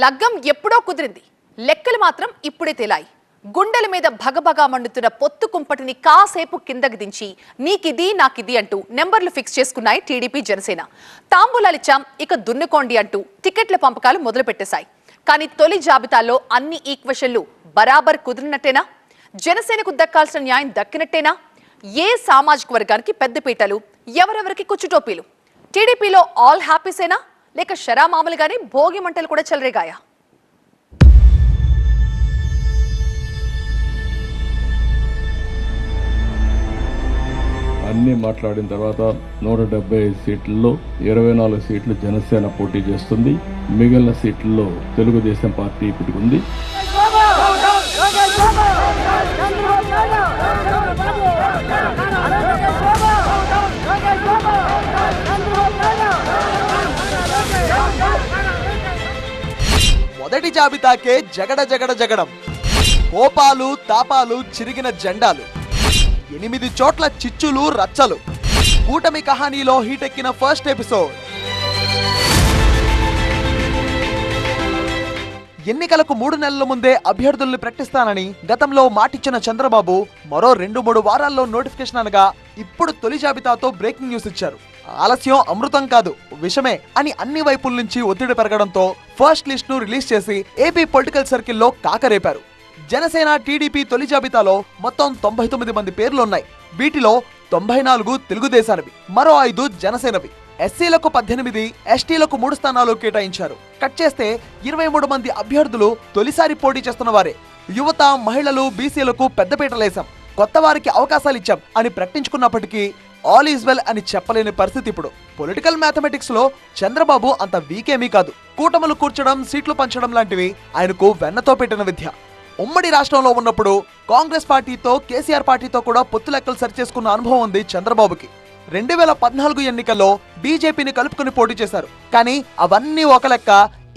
లగ్గం ఎప్పుడో కుదిరింది. లెక్కలు మాత్రం ఇప్పుడే తేలాయి. గుండెల మీద భగభగా మండుతున్న పొత్తు కుంపటిని కాసేపు కిందకి దించి నీకిది నాకిది అంటూ నెంబర్లు ఫిక్స్ చేసుకున్నాయి టీడీపీ జనసేన. తాంబూలాలిచ్చాం ఇక దున్నుకోండి అంటూ టికెట్ల పంపకాలు మొదలుపెట్టేశాయి. కానీ తొలి జాబితాలో అన్ని ఈక్వెషన్లు బరాబర్ కుదిరినట్టేనా? జనసేనకు దక్కాల్సిన న్యాయం దక్కినట్టేనా? ఏ సామాజిక వర్గానికి పెద్దపీటలు ఎవరెవరికి కుచ్చుటోపీలు? టీడీపీలో ఆల్ హ్యాపీసేనా? లేక షరా మామూలుగానే భోగి మంటలు కూడా చెలరేగాయా? అన్నీ మాట్లాడిన తర్వాత నూట డెబ్బై ఐదు సీట్లలో ఇరవై నాలుగు సీట్లు జనసేన పోటీ చేస్తుంది. మిగిలిన సీట్లలో తెలుగుదేశం పార్టీ ఇప్పటికుంది మొదటి జాబితాకే జగడ జగడ జగడం. కోపాలు తాపాలు చిరిగిన జెండాలు. ఎనిమిది చోట్ల చిచ్చులు రచ్చలు. కూటమి కహానీలో హీటెక్కిన ఫస్ట్ ఎపిసోడ్. ఎన్నికలకు మూడు నెలల ముందే అభ్యర్థుల్ని ప్రకటిస్తానని గతంలో మాటిచ్చిన చంద్రబాబు మరో రెండు మూడు వారాల్లో నోటిఫికేషన్ అనగా ఇప్పుడు తొలి జాబితాతో బ్రేకింగ్ న్యూస్ ఇచ్చారు. ఆలస్యం అమృతం కాదు విషమే అని అన్ని వైపుల నుంచి ఒత్తిడి పెరగడంతో ఫస్ట్ లిస్ట్ను రిలీజ్ చేసి ఏపీ పొలిటికల్ సర్కిల్లో కాకరేపారు. జనసేన టీడీపీ తొలి జాబితాలో మొత్తం తొంభై తొమ్మిది మంది పేర్లున్నాయి వీటిలో తొంభై నాలుగు తెలుగుదేశానివి మరో ఐదు జనసేనవి. ఎస్సీలకు పద్దెనిమిది ఎస్టీలకు మూడు స్థానాలు కేటాయించారు. కట్ చేస్తే ఇరవై మూడు మంది అభ్యర్థులు తొలిసారి పోటీ చేస్తున్న వారే. యువత మహిళలు బీసీలకు పెద్దపీటలేశాం కొత్త వారికి అవకాశాలు ఇచ్చాం అని ప్రకటించుకున్నప్పటికీ ఆల్ ఈజ్ వెల్ అని చెప్పలేని పరిస్థితి ఇప్పుడు. పొలిటికల్ మ్యాథమెటిక్స్లో చంద్రబాబు అంత వీకేమీ కాదు. కూటములు కూర్చడం సీట్లు పంచడం లాంటివి ఆయనకు వెన్నతో పెట్టిన విద్య. ఉమ్మడి రాష్ట్రంలో ఉన్నప్పుడు కాంగ్రెస్ పార్టీతో కేసీఆర్ పార్టీతో కూడా పొత్తు లెక్కలు సరిచేసుకున్న అనుభవం ఉంది చంద్రబాబుకి. రెండు వేల పద్నాలుగు ఎన్నికల్లో బీజేపీని కలుపుకుని పోటీ చేశారు. కానీ అవన్నీ ఒక లెక్క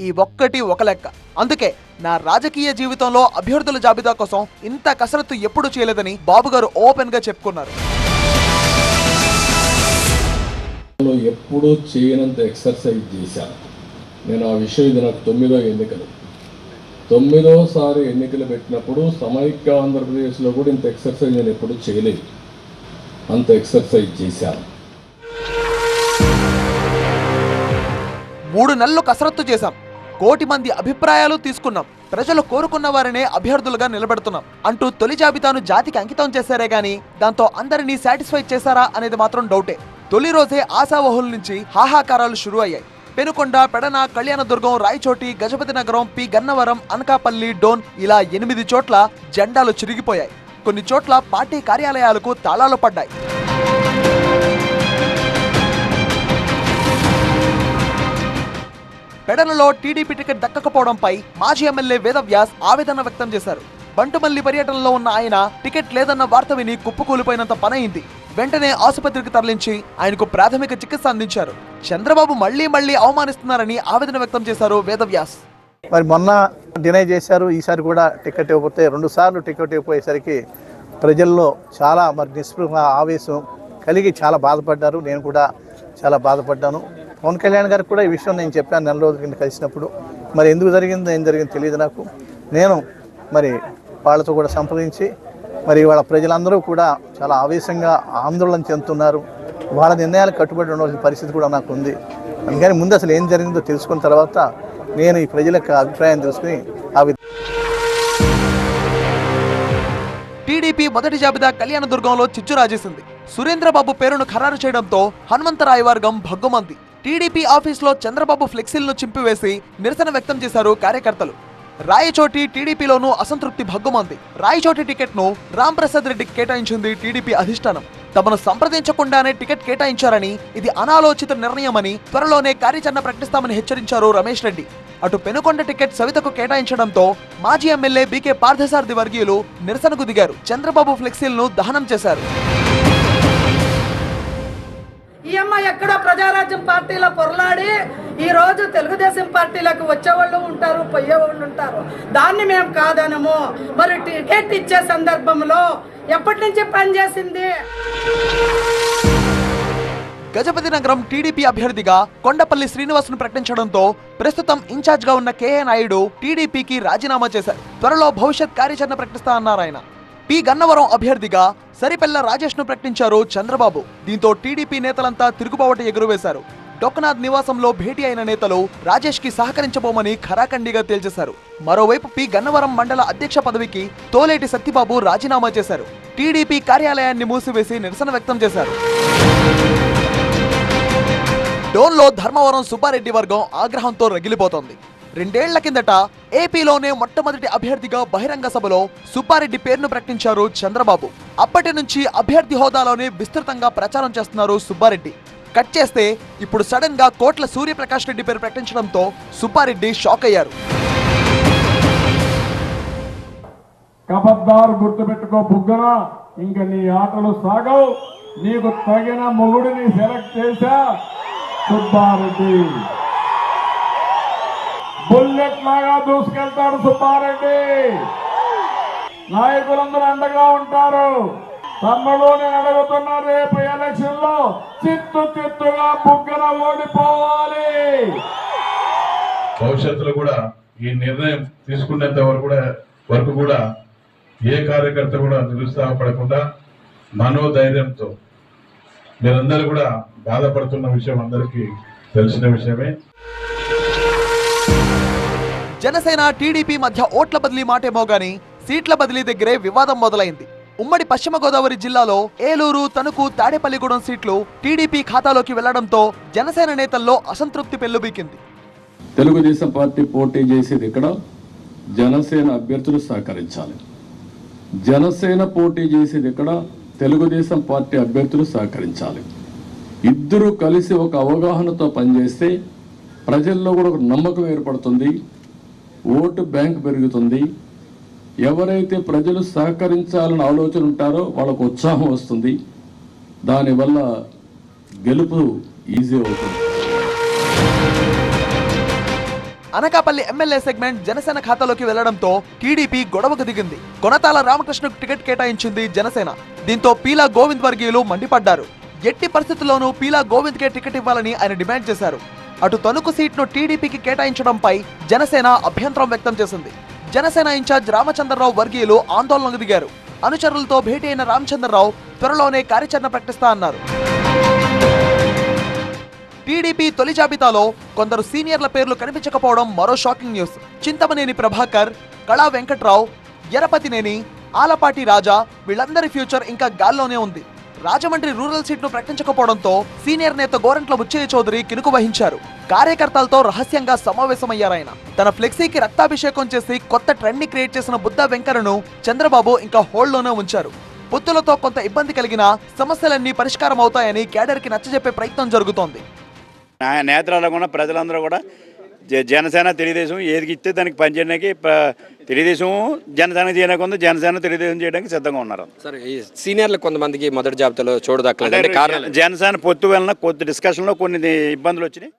ఈ ఒక్కటి ఒక లెక్క. అందుకే నా రాజకీయ జీవితంలో అభ్యర్థుల జాబితా కోసం ఇంత కసరత్తు ఎప్పుడు చేయలేదని బాబు గారు ఓపెన్గా చెప్పుకున్నారు ఎప్పుడూ చేయనంత ఎక్సర్సైజ్ చేశాను. నేను ఆ విషయం ఇది నాకు తొమ్మిదో ఎన్నికలు. తొమ్మిదోసారి ఎన్నికలు పెట్టినప్పుడు సమైక్య ఆంధ్రప్రదేశ్లో కూడా ఇంత ఎక్సర్సైజ్ నేను ఎప్పుడూ చేయలేదు. అంత ఎక్సర్సైజ్ చేశారు మూడు నెలలు కసరత్తు చేశాం. కోటి మంది అభిప్రాయాలు తీసుకున్నాం. ప్రజలు కోరుకున్న వారినే అభ్యర్థులుగా నిలబెడుతున్నాం. అంటూ తొలి జాబితాను జాతికి అంకితం చేశారే గాని దాంతో అందరినీ సాటిస్ఫై చేశారా అనేది మాత్రం డౌటే. తొలి రోజే ఆశావహుల నుంచి హాహాకారాలు షురు అయ్యాయి పెనుకొండ పెడన కళ్యాణదుర్గం రాయచోటి గజపతి నగరం పి. గన్నవరం అనకాపల్లి డోన్ ఇలా ఎనిమిది చోట్ల జెండాలు చిరిగిపోయాయి. కొన్ని చోట్ల పార్టీ కార్యాలయాలకు తాళాలు పడ్డాయి. పెడనలో టీడీపీ టికెట్ దక్కకపోవడంపై మాజీ ఎమ్మెల్యే వేదవ్యాస్ ఆవేదన వ్యక్తం చేశారు. బంటుమల్లి పర్యటనలో ఉన్న ఆయన టికెట్ లేదన్న వార్త విని కుప్పకూలిపోయినంత పనైంది. వెంటనే ఆసుపత్రికి తరలించి ఆయనకు ప్రాథమిక చికిత్స అందించారు. చంద్రబాబు మళ్ళీ మళ్ళీ అవమానిస్తున్నారని ఆవేదన వ్యక్తం చేశారు వేదవ్యాస్. మరి మొన్న డినై చేశారు. ఈసారి కూడా టికెట్ ఇవ్వకపోతే రెండు సార్లు టికెట్ ఇవ్వకపోయేసరికి ప్రజల్లో చాలా మరి నిస్పృహ ఆవేశం కలిగి చాలా బాధపడ్డారు. నేను కూడా చాలా బాధపడ్డాను. పవన్ కళ్యాణ్ గారికి కూడా ఈ విషయం నేను చెప్పాను నెల రోజుల కింద కలిసినప్పుడు. మరి ఎందుకు జరిగిందో ఏం జరిగిందో తెలియదు నాకు. నేను మరి వాళ్ళతో కూడా సంప్రదించి మరి వాళ్ళ ప్రజలందరూ కూడా చాలా ఆవేశంగా ఆందోళన చెందుతున్నారు. వాళ్ళ నిర్ణయాలు కట్టుబడి ఉండవలసిన పరిస్థితి కూడా నాకు ఉంది. అందుకని ముందు అసలు ఏం జరిగిందో తెలుసుకున్న తర్వాత నేను ఈ ప్రజల అభిప్రాయం తెలుసుకుని ఆ టీడీపీ మొదటి జాబితా కళ్యాణదుర్గంలో చిచ్చు రాజేసింది. సురేంద్రబాబు పేరును ఖరారు చేయడంతో హనుమంతరాయ వర్గం భగ్గుమంది. టీడీపీ ఆఫీసులో చంద్రబాబు ఫ్లెక్సీలను చింపివేసి నిరసన వ్యక్తం చేశారు కార్యకర్తలు. రాయచోటి టీడీపీలోనూ అసంతృప్తి భగ్గుమంది. రాయచోటి టికెట్ను రాంప్రసాద్ రెడ్డికి కేటాయించింది టీడీపీ అధిష్టానం. తమను సంప్రదించకుండానే టికెట్ కేటాయించారని ఇది అనాలోచిత నిర్ణయమని త్వరలోనే కార్యాచరణ ప్రకటిస్తామని హెచ్చరించారు రమేష్ రెడ్డి. అటు పెనుకొండ టికెట్ సవితకు కేటాయించడంతో మాజీ ఎమ్మెల్యే బీకే పార్థసారథి వర్గీయులు నిరసనకు దిగారు. చంద్రబాబు ఫ్లెక్సీలను దహనం చేశారు. ఈ అమ్మాయి ఎక్కడో ప్రజారాజ్యం పార్టీలో పొరలాడి ఈ రోజు తెలుగుదేశం పార్టీలకు వచ్చేవాళ్ళు ఉంటారు పోయేవాళ్ళు ఉంటారు. దాన్ని మేము కాదనము. మరి టికెట్ ఇచ్చే సందర్భంలో ఎప్పటి నుంచి పనిచేసింది గజపతి నగరం టీడీపీ అభ్యర్థిగా కొండపల్లి శ్రీనివాసును ప్రకటించడంతో ప్రస్తుతం ఇన్ఛార్జ్గా ఉన్న కేఏ నాయుడు టీడీపీకి రాజీనామా చేశారు. త్వరలో భవిష్యత్ కార్యాచరణ ప్రకటిస్తా అన్నారు ఆయన. పి. గన్నవరం అభ్యర్థిగా సరిపెల్ల రాజేష్ను ప్రకటించారు చంద్రబాబు. దీంతో టీడీపీ నేతలంతా తిరుగుబావట ఎగురవేశారు. డొక్కనాథ్ నివాసంలో భేటీ అయిన నేతలు రాజేష్కి సహకరించబోమని ఖరాఖండిగా తేల్చేశారు. మరోవైపు పి. గన్నవరం మండల అధ్యక్ష పదవికి తోలేటి సత్యబాబు రాజీనామా చేశారు. టీడీపీ కార్యాలయాన్ని మూసివేసి నిరసన వ్యక్తం చేశారు. డోన్లో ధర్మవరం సుబ్బారెడ్డి వర్గం ఆగ్రహంతో రగిలిపోతోంది. రెండేళ్ళ కిందట ఏపీలోనే మొట్టమొదటి అభ్యర్థిగా బహిరంగ సభలో సుబ్బారెడ్డి పేరును ప్రకటించారు చంద్రబాబు. అప్పటి నుంచి అభ్యర్థి హోదాలోనే విస్తృతంగా ప్రచారం చేస్తున్నారు సుబ్బారెడ్డి. కట్ చేస్తే ఇప్పుడు సడన్గా కోట్ల సూర్యప్రకాష్ రెడ్డి పేరు ప్రకటించడంతో సుబ్బారెడ్డి షాక్ అయ్యారు. కబద్దారు గుర్తుపెట్టుకో బుగ్గన ఇంక నీ ఆటలు సాగవు. నీకు తగిన మొగుడిని సెలెక్ట్ చేశా సుబ్బారెడ్డి. బుల్లెట్ లాగా దూసుకెళ్తాడు సుబ్బారెడ్డి. నాయకులందరూ అండగా ఉంటారు. తమ్ముడు నేను అడుగుతున్నా రేపు ఎలక్షన్లో చిత్తు చిత్తుగా బుగ్గన ఓడిపోవాలి. భవిష్యత్తులో కూడా ఈ నిర్ణయం తీసుకునేంత వరకు కూడా వరకు కూడా ఏ కార్యకర్త కూడా నిరుత్సాహపడకుండా మనోధైర్యంతో మీరందరూ కూడా బాధపడుతున్న విషయం అందరికీ తెలిసిన విషయమే. జనసేన టీడీపీ మధ్య ఓట్ల బదిలీ మాటేమో గాని సీట్ల బదిలీ దగ్గరే వివాదం మొదలైంది. ఉమ్మడి పశ్చిమ గోదావరి జిల్లాలో ఏలూరు తణుకు తాడేపల్లిగూడెం సీట్లు టీడీపీ ఖాతాలోకి వెళ్ళడంతో జనసేన నేతల్లో అసంతృప్తి పెల్లుబీకింది తెలుగుదేశం పార్టీ పోటీ చేసేది ఇక్కడ జనసేన అభ్యర్థులు సహకరించాలి. జనసేన పోటీ చేసేది ఇక్కడ తెలుగుదేశం పార్టీ అభ్యర్థులు సహకరించాలి. ఇద్దరు కలిసి ఒక అవగాహనతో పనిచేస్తే ప్రజల్లో కూడా ఒక నమ్మకం ఏర్పడుతుంది ఓటు బ్యాంక్ పెరుగుతుంది ఎవరైతే ప్రజలు సహకరించాలని ఆలోచన ఉంటారో వాళ్ళకు ఉత్సాహం వస్తుంది. దానివల్ల గెలుపు ఈజీ అవుతుంది. అనకాపల్లి ఎమ్మెల్యే సెగ్మెంట్ జనసేన ఖాతాలోకి వెళ్ళడంతో టీడీపీ గొడవకు దిగింది. కొనతాల రామకృష్ణకు టికెట్ కేటాయించింది జనసేన. దీంతో పీలా గోవింద్ వర్గీయులు మండిపడ్డారు. ఎట్టి పరిస్థితుల్లోనూ పీలా గోవింద్కే టికెట్ ఇవ్వాలని ఆయన డిమాండ్ చేశారు. అటు తణుకు సీట్ను టీడీపీకి కేటాయించడంపై జనసేన అభ్యంతరం వ్యక్తం చేసింది. జనసేన ఇన్ఛార్జ్ రామచంద్రరావు వర్గీయులు ఆందోళనకు దిగారు. అనుచరులతో భేటీ అయిన రామచంద్రరావు త్వరలోనే కార్యాచరణ ప్రకటిస్తా అన్నారు. టీడీపీ తొలి జాబితాలో కొందరు సీనియర్ల పేర్లు కనిపించకపోవడం మరో షాకింగ్ న్యూస్. చింతమనేని ప్రభాకర్ కళా వెంకట్రావు ఎరపతినేని ఆలపాటి రాజా వీళ్ళందరి ఫ్యూచర్ ఇంకా గాల్లోనే ఉంది. రాజమండ్రి రూరల్ సీట్ను ప్రకటించకపోవడంతో సీనియర్ నేత గోరంట్ల ముచ్చయ్య చౌదరి కినుకు వహించారు. కార్యకర్తలతో రహస్యంగా సమావేశమయ్యారాయన. తన ఫ్లెక్సీకి రక్తాభిషేకం చేసి కొత్త ట్రెండ్ని క్రియేట్ చేసిన బుద్ధ వెంకరను చంద్రబాబు ఇంకా హోల్డ్లోనే ఉంచారు. పొత్తులతో కొంత ఇబ్బంది కలిగినా సమస్యలన్నీ పరిష్కారం అవుతాయని కేడర్కి నచ్చజెప్పే ప్రయత్నం జరుగుతోంది. నా కూడా ప్రజలందరూ కూడా జనసేన తెలుగుదేశం ఏదికి ఇస్తే దానికి పనిచేయడానికి తెలుగుదేశం జనసేన చేయకుండా జనసేన తెలుగుదేశం చేయడానికి సిద్ధంగా ఉన్నారు. సార్ ఈ సీనియర్లు కొంతమందికి మొదటి జాబితాలో చూడదక్కలేదు జన- జనసేన పొత్తు వలన కొద్ది డిస్కషన్లో కొన్ని ఇబ్బందులు వచ్చినాయి.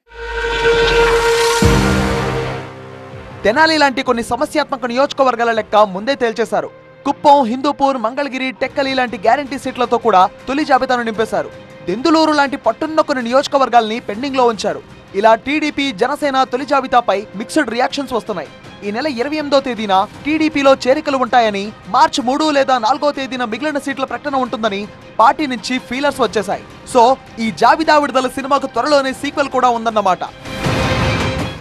తెనాలి లాంటి కొన్ని సమస్యాత్మక నియోజకవర్గాల లెక్క ముందే తేల్చేశారు. కుప్పం హిందూపూర్ మంగళగిరి టెక్కలి లాంటి గ్యారంటీ సీట్లతో కూడా తొలి జాబితాను నింపేశారు. దెందులూరు లాంటి పట్టున్న కొన్ని నియోజకవర్గాల్ని పెండింగ్లో ఉంచారు. ఇలా టీడీపీ జనసేన తొలి జాబితాపై మిక్స్డ్ రియాక్షన్స్ వస్తున్నాయి. ఈ నెల ఇరవై ఎనిమిదో తేదీన టీడీపీలో చేరికలు ఉంటాయని మార్చి మూడు లేదా నాలుగో తేదీన మిగిలిన సీట్ల ప్రకటన ఉంటుందని పార్టీ నుంచి ఫీలర్స్ వచ్చేశాయి. సో ఈ జాబితా విడుదల సినిమాకు త్వరలోనే సీక్వెల్ కూడా ఉందన్నమాట.